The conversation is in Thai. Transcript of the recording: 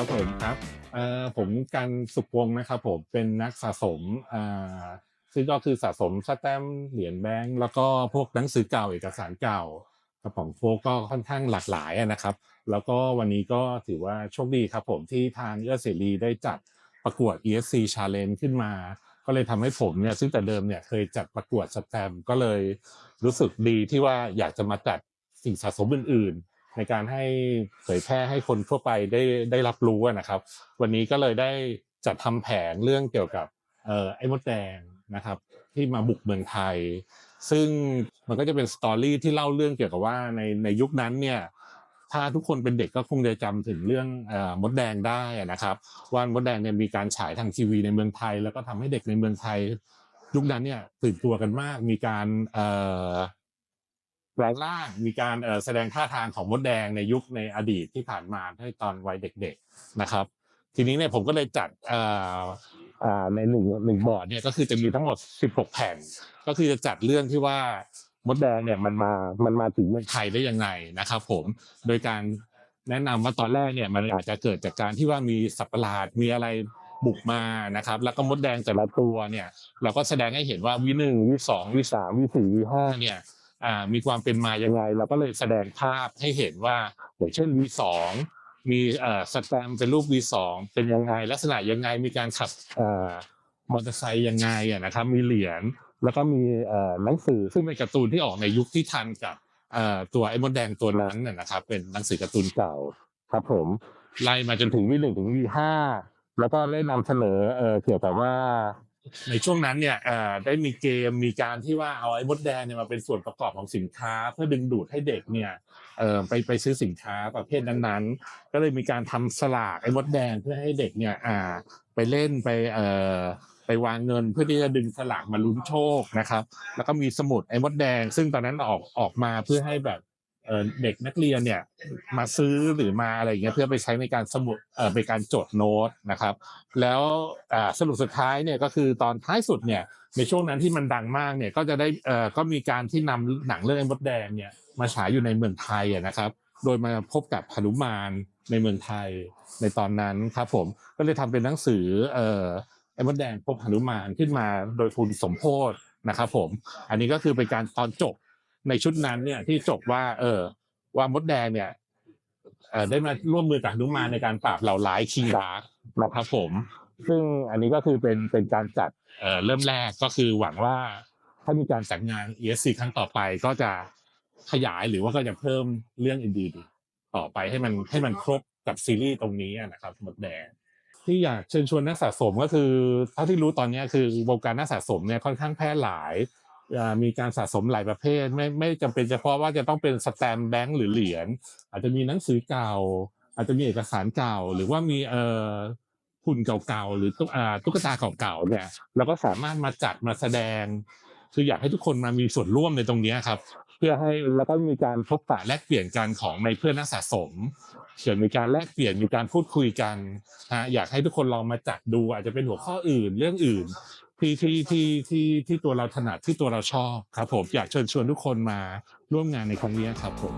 ครับผมครับเอ่อผมกันสุขวงศ์นะครับผมเป็นนักสะสมอ่าซึ่งก็คือสะสมสแตมป์เหรียญแบงก์แล้วก็พวกหนังสือเก่าเอกสารเก่าครับผมโฟกก็ค่อนข้างหลากหลายอะนะครับ แล้วก็วันนี้ก็ถือว่าโชคดีครับผมที่ทางเอื้อเสรีได้จัดประกวด ESC Challenge ขึ้นมา ก็เลยทำให้ผมเนี่ยซึ่งแต่เดิมเนี่ยเคยจัดประกวดสแตมป์ก็เลยรู้สึกดีที่ว่าอยากจะมาจัดสิ่งสะสมอื่นๆ ในการให้เผยแพร่ให้คนทั่วไปได้ได้รับรู้นะครับ วันนี้ก็เลยได้จัดทำแผนเรื่องเกี่ยวกับเอ่อไอ้มดแดงนะครับที่มาบุกเมืองไทย ซึ่งมันก็จะเป็นสตอรี่ที่เล่าเรื่องเกี่ยวกับว่าในในยุคนั้นเนี่ยถ้าทุกคนเป็นเด็กก็คงจะจำถึงเรื่องเอ่อมดแดงได้นะครับ ว่ามดแดงเนี่ยมีการฉายทางทีวีในเมืองไทย แล้วก็ทำให้เด็กในเมืองไทย ยุคนั้นเนี่ยตื่นตัวกันมากมีการ เอ่อแปลงร่างมีการแสดงท่าทางของมดแดงในยุคในอดีตที่ผ่านมาให้ตอนวัยเด็ก ๆนะครับ ทีนี้เนี่ยผมก็เลยจัดในหนึ่งหนึ่งบอร์ดเนี่ยก็คือจะมีทั้งหมด 16 แผ่น ก็คือจะจัดเรื่องที่ว่ามดแดงเนี่ยมันมา มันมาถึงเมืองไทยได้ยังไงนะครับ ผม โดยการแนะนำว่าตอนแรกเนี่ยมันอาจจะเกิดจากการที่ว่ามีสัตว์ประหลาดมีอะไรบุกมานะครับ แล้วก็มดแดงแต่ละตัวเนี่ย เราก็แสดงให้เห็นว่าวิหนึ่งวิสองวิสามวิสี่วิห้าเนี่ย มีความเป็นมายังไงเราก็เลยแสดงภาพให้เห็นว่าอย่างเช่นวีสองมีอ่อสแตมเป็นรูปวีสองเป็นยังไง ลักษณะยังไงมีการขับอ่อมอเตอร์ไซค์ยังไงอะนะครับมีเหรียญแล้วก็มีอ่อหนังสือซึ่งเป็นการ์ตูนที่ออกในยุคที่ทันกับอ่อตัวไอ้มดแดงตัวนั้นน่ะนะครับ เป็นหนังสือการ์ตูนเก่าครับผมไล่มาจนถึงวีหนึ่งถึงวีห้าแล้วก็ได้นำเสนอเอ่อเกี่ยวกับว่า ในช่วงนั้นเนี่ยได้มีเกมมีการที่ว่าเอาไอ้มดแดงเนี่ยมาเป็นส่วนประกอบของสินค้า เพื่อดึงดูดให้เด็กเนี่ยไปไปซื้อสินค้าประเภทนั้นๆ ก็เลยมีการทำสลากไอ้มดแดงเพื่อให้เด็กเนี่ยไปเล่นไปไปวางเงินเพื่อที่จะดึงสลากมาลุ้นโชคนะครับ แล้วก็มีสมุดไอ้มดแดง ซึ่งตอนนั้นออกออกมาเพื่อให้แบบ เด็กนักเรียนเนี่ยมาซื้อหรือมาอะไรอย่างเงี้ยเพื่อไปใช้ในการสมุดเอ่อเป็นการจดโน้ตนะครับ แล้วสรุปสุดท้ายเนี่ยก็คือตอนท้ายสุดเนี่ยในช่วงนั้นที่มันดังมากเนี่ยก็จะได้เอ่อก็มีการที่นำหนังเรื่องไอ้มดแดงเนี่ยมาฉายอยู่ในเมืองไทยนะครับ โดยมาพบกับหนุมานในเมืองไทยในตอนนั้นครับผมก็เลยทำเป็นหนังสือเอ่อไอ้มดแดงพบหนุมานขึ้นมาโดยคุณสมโพธนะครับผมอันนี้ก็คือเป็นการตอนจบ ในชุดนั้นเนี่ยที่จบว่า เออ ว่ามดแดงเนี่ยเออได้มาร่วมมือกับนุมานในการปราบเหล่าร้ายคิงดาร์กนะครับผม ซึ่งอันนี้ก็คือเป็นเป็นการจัดเอ่อเริ่มแรกก็คือหวังว่าถ้ามีการจัดงาน ESC ครั้งต่อไปก็จะขยายหรือว่าก็จะเพิ่มเรื่องอื่นๆต่อไปให้มันให้มันครบกับซีรีส์ตรงนี้นะครับหมดแดงที่อยากเชิญชวนนักสะสมก็คือเท่าที่รู้ตอนนี้คือวงการนักสะสมเนี่ยค่อนข้างแพร่หลาย มีการสะสมหลายประเภท ไม่ไม่จำเป็นเฉพาะว่าจะต้องเป็นสแตมป์แบงค์หรือเหรียญอาจจะมีหนังสือเก่า อาจจะมีเอกสารเก่า หรือว่ามีเอ่อหุ่นเก่าๆหรือตุ๊กตุ๊กตาเก่าๆเนี่ยเราก็สามารถมาจัดมาแสดง คืออยากให้ทุกคนมามีส่วนร่วมในตรงนี้ครับ เพื่อให้แล้วก็มีการพบปะแลกเปลี่ยนกันของในเพื่อนนักสะสมเกิดมีการแลกเปลี่ยนมีการพูดคุยกันฮะอยากให้ทุกคนลองมาจัดดู อาจจะเป็นหัวข้ออื่นเรื่องอื่น ที่ที่ที่ที่ที่ตัวเราถนัดที่ตัวเราชอบครับผมอยากเชิญชวนทุกคนมาร่วมงานในครั้งนี้ครับผม